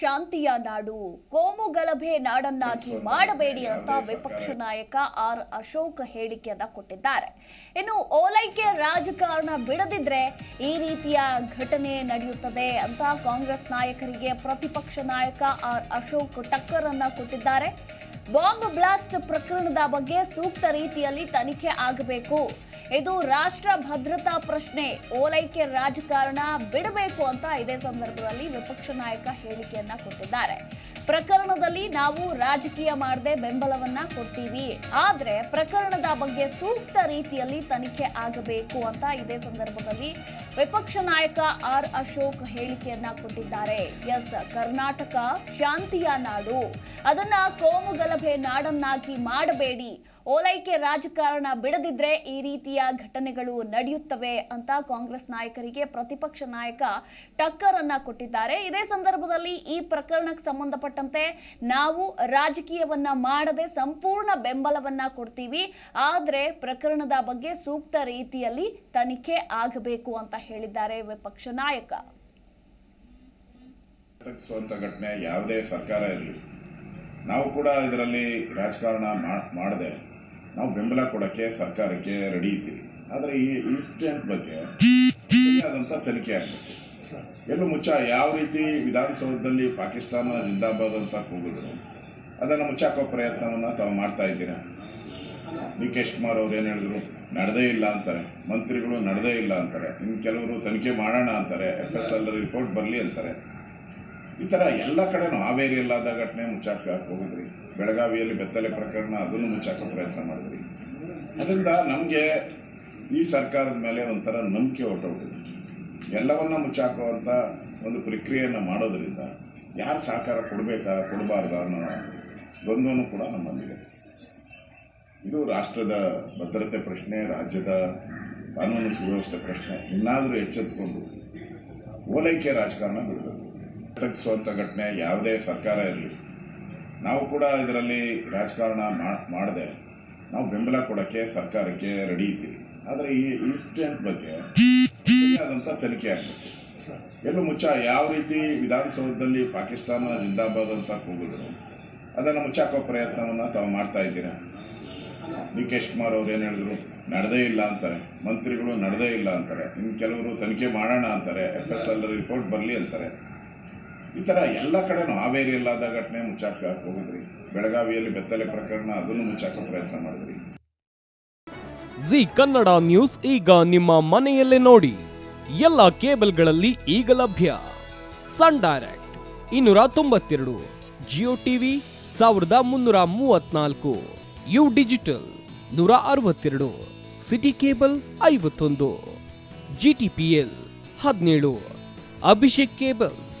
ಶಾಂತಿಯ ನಾಡು. ಕೋಮು ಗಲಭೆ ನಾಡನ್ನಾಗಿ ಮಾಡಬೇಡಿ ಅಂತ ವಿಪಕ್ಷ ನಾಯಕ ಆರ್ ಅಶೋಕ್ ಹೇಳಿಕೆಯನ್ನ ಕೊಟ್ಟಿದ್ದಾರೆ. ಇನ್ನು ಓಲೈಕೆ ರಾಜಕಾರಣ ಬಿಡದಿದ್ರೆ ಈ ರೀತಿಯ ಘಟನೆ ನಡೆಯುತ್ತದೆ ಅಂತ ಕಾಂಗ್ರೆಸ್ ನಾಯಕರಿಗೆ ಪ್ರತಿಪಕ್ಷ ನಾಯಕ ಆರ್ ಅಶೋಕ್ ಟಕ್ಕರ್ ಅನ್ನ ಕೊಟ್ಟಿದ್ದಾರೆ. ಬಾಂಬ್ ಬ್ಲಾಸ್ಟ್ ಪ್ರಕರಣದ ಬಗ್ಗೆ ಸೂಕ್ತ ರೀತಿಯಲ್ಲಿ ತನಿಖೆ ಆಗಬೇಕು. ಇದು ರಾಷ್ಟ್ರ ಭದ್ರತಾ ಪ್ರಶ್ನೆ. ಓಲೈಕೆ ರಾಜಕಾರಣ ಬಿಡಬೇಕು ಅಂತ ಇದೇ ಸಂದರ್ಭದಲ್ಲಿ ವಿಪಕ್ಷ ನಾಯಕ ಹೇಳಿಕೆಯನ್ನ ಕೊಟ್ಟಿದ್ದಾರೆ. ಪ್ರಕರಣದಲ್ಲಿ ನಾವು ರಾಜಕೀಯ ಮಾಡದೆ ಬೆಂಬಲವನ್ನ ಕೊಡ್ತೀವಿ. ಆದ್ರೆ ಪ್ರಕರಣದ ಬಗ್ಗೆ ಸೂಕ್ತ ರೀತಿಯಲ್ಲಿ ತನಿಖೆ ಆಗಬೇಕು ಅಂತ ಇದೇ ಸಂದರ್ಭದಲ್ಲಿ ವಿಪಕ್ಷ ನಾಯಕ ಆರ್ ಅಶೋಕ್ ಹೇಳಿಕೆಯನ್ನ ಕೊಟ್ಟಿದ್ದಾರೆ. ಎಸ್, ಕರ್ನಾಟಕ ಶಾಂತಿಯ ನಾಡು. ಅದನ್ನ ಕೋಮುಗಲಭೆ ನಾಡನ್ನಾಗಿ ಮಾಡಬೇಡಿ. ಓಲೈಕೆ ರಾಜಕಾರಣ ಬಿಡದಿದ್ರೆ ಈ ರೀತಿಯ ಘಟನೆಗಳು ನಡೆಯುತ್ತವೆ ಅಂತ ಕಾಂಗ್ರೆಸ್ ನಾಯಕರಿಗೆ ಪ್ರತಿಪಕ್ಷ ನಾಯಕ ಟಕ್ಕರ್ ಅನ್ನ ಕೊಟ್ಟಿದ್ದಾರೆ. ಇದೇ ಸಂದರ್ಭದಲ್ಲಿ ಈ ಪ್ರಕರಣಕ್ಕೆ ಸಂಬಂಧಪಟ್ಟಂತೆ ನಾವು ರಾಜಕೀಯವನ್ನ ಮಾಡದೆ ಸಂಪೂರ್ಣ ಬೆಂಬಲವನ್ನ ಕೊಡ್ತೀವಿ. ಆದ್ರೆ ಪ್ರಕರಣದ ಬಗ್ಗೆ ಸೂಕ್ತ ರೀತಿಯಲ್ಲಿ ತನಿಖೆ ಆಗಬೇಕು ಅಂತ ಹೇಳಿದ್ದಾರೆ ವಿಪಕ್ಷ ನಾಯಕ. ಘಟನೆ ಯಾವುದೇ ಸರ್ಕಾರ ಇರಲಿ, ನಾವು ಕೂಡ ಇದರಲ್ಲಿ ರಾಜಕಾರಣ ಮಾಡದೆ ನಾವು ಬೆಂಬಲ ಕೊಡೋಕ್ಕೆ ಸರ್ಕಾರಕ್ಕೆ ರೆಡಿ ಇದ್ದೀವಿ. ಆದರೆ ಈ ಇನ್ಸಿಡೆಂಟ್ ಬಗ್ಗೆ ಆದಂಥ ತನಿಖೆ ಆಗಬೇಕು. ಎಲ್ಲೂ ಮುಚ್ಚ ಯಾವ ರೀತಿ ವಿಧಾನಸೌಧದಲ್ಲಿ ಪಾಕಿಸ್ತಾನ ಜಿಂದಾಬಾದ್ ಅಂತ ಕೂಗಿದ್ರು, ಅದನ್ನು ಮುಚ್ಚಾಕೋ ಪ್ರಯತ್ನವನ್ನು ತಾವು ಮಾಡ್ತಾ ಇದ್ದೀರಾ? ಡಿ ಕೆ ಅವ್ರು ಏನು ಹೇಳಿದ್ರು? ನಡೆದೇ ಇಲ್ಲ ಅಂತಾರೆ. ಮಂತ್ರಿಗಳು ನಡೆದೇ ಇಲ್ಲ ಅಂತಾರೆ. ಇನ್ನು ಕೆಲವರು ತನಿಖೆ ಮಾಡೋಣ ಅಂತಾರೆ. ಎಫ್ ಎಸ್ ಎಲ್ ರಿಪೋರ್ಟ್ ಬರಲಿ ಅಂತಾರೆ. ಈ ಥರ ಎಲ್ಲ ಕಡೆನೂ ಹಾವೇರಿಯಲ್ಲಾದ ಘಟನೆ ಮುಚ್ಚಾಕ ಹೋಗಿದ್ರಿ. ಬೆಳಗಾವಿಯಲ್ಲಿ ಬೆತ್ತಲೆ ಪ್ರಕರಣ, ಅದನ್ನು ಮುಚ್ಚಾಕ ಪ್ರಯತ್ನ ಮಾಡಿದ್ರಿ. ಅದರಿಂದ ನಮಗೆ ಈ ಸರ್ಕಾರದ ಮೇಲೆ ಒಂಥರ ನಂಬಿಕೆ ಹೊರಟೋಗಿದೆ ಎಲ್ಲವನ್ನ ಮುಚ್ಚಾಕುವಂಥ ಒಂದು ಪ್ರಕ್ರಿಯೆಯನ್ನು ಮಾಡೋದ್ರಿಂದ ಯಾರು ಸಹಕಾರ ಕೊಡಬೇಕಾ, ಕೊಡಬಾರ್ದ ಅನ್ನೋ ದ್ವಂದ್ವನೂ ಕೂಡ ನಮ್ಮಲ್ಲಿದೆ. ಇದು ರಾಷ್ಟ್ರದ ಭದ್ರತೆ ಪ್ರಶ್ನೆ, ರಾಜ್ಯದ ಕಾನೂನು ಸುವ್ಯವಸ್ಥೆ ಪ್ರಶ್ನೆ, ಇನ್ನಾದರೂ ಎಚ್ಚೆತ್ತುಕೊಂಡು ಓಲೈಕೆ ರಾಜಕಾರಣ ಬಿಡಬೇಕು. ತಗ್ಗಿಸುವಂಥ ಘಟನೆ ಯಾವುದೇ ಸರ್ಕಾರ ಇರಲಿ. ನಾವು ಕೂಡ ಇದರಲ್ಲಿ ರಾಜಕಾರಣ ಮಾಡದೆ ನಾವು ಬೆಂಬಲ ಕೊಡೋಕ್ಕೆ ಸರ್ಕಾರಕ್ಕೆ ರೆಡಿ ಇದ್ದೀವಿ. ಆದರೆ ಈ ಇನ್ಸಿಡೆಂಟ್ ಬಗ್ಗೆ ಆದಂಥ ತನಿಖೆ ಆಗಬೇಕು. ಎಲ್ಲೂ ಮುಚ್ಚ ಯಾವ ರೀತಿ ವಿಧಾನಸೌಧದಲ್ಲಿ ಪಾಕಿಸ್ತಾನ ಜಿಂದಾಬಾದ್ ಅಂತ ಕೂಗಿದ್ರು, ಅದನ್ನು ಮುಚ್ಚಾಕೋ ಪ್ರಯತ್ನವನ್ನು ತಾವು ಮಾಡ್ತಾ ಇದ್ದೀರಾ? ಡಿ ಕೆ ಶಿವಕುಮಾರ್ ಅವ್ರು ಏನು ಹೇಳಿದ್ರು? ನಡೆದೇ ಇಲ್ಲ ಅಂತಾರೆ. ಮಂತ್ರಿಗಳು ನಡೆದೇ ಇಲ್ಲ ಅಂತಾರೆ. ಇನ್ನು ಕೆಲವರು ತನಿಖೆ ಮಾಡೋಣ ಅಂತಾರೆ. ಎಫ್ ಎಸ್ ಎಲ್ ರಿಪೋರ್ಟ್ ಬರಲಿ ಅಂತಾರೆ. ಈ ಥರ ಎಲ್ಲ ಕಡೆನೂ ಹಾವೇರಿಯಲ್ಲಾದ ಘಟನೆ ಮುಚ್ಚಾಕ ಹೋಗಿದ್ರಿ. ಬೆಳಗಾವಿಯಲ್ಲಿ ಬೆತ್ತಲೆ ಪ್ರಕರಣ, ಅದನ್ನು ಮುಚ್ಚಾಕ ಪ್ರಯತ್ನ ಮಾಡಿದ್ರಿ. ಜಿ ಕನ್ನಡ ನ್ಯೂಸ್ ಈಗ ನಿಮ್ಮ ಮನೆಯಲ್ಲೇ ನೋಡಿ. ಎಲ್ಲ ಕೇಬಲ್ಗಳಲ್ಲಿ ಈಗ ಲಭ್ಯ. ಸನ್ ಡೈರೆಕ್ಟ್ ಇನ್ನೂರ ತೊಂಬತ್ತೆರಡು, ಜಿಯೋ ಟಿವಿ ಸಾವಿರದ ಮುನ್ನೂರ ಮೂವತ್ನಾಲ್ಕು, ಯು ಡಿಜಿಟಲ್ ನೂರ ಅರವತ್ತೆರಡು, ಸಿಟಿ ಕೇಬಲ್ ಐವತ್ತೊಂದು, ಜಿ ಟಿ ಪಿ ಎಲ್ ಹದಿನೇಳು, ಅಭಿಷೇಕ್ ಕೇಬಲ್ಸ್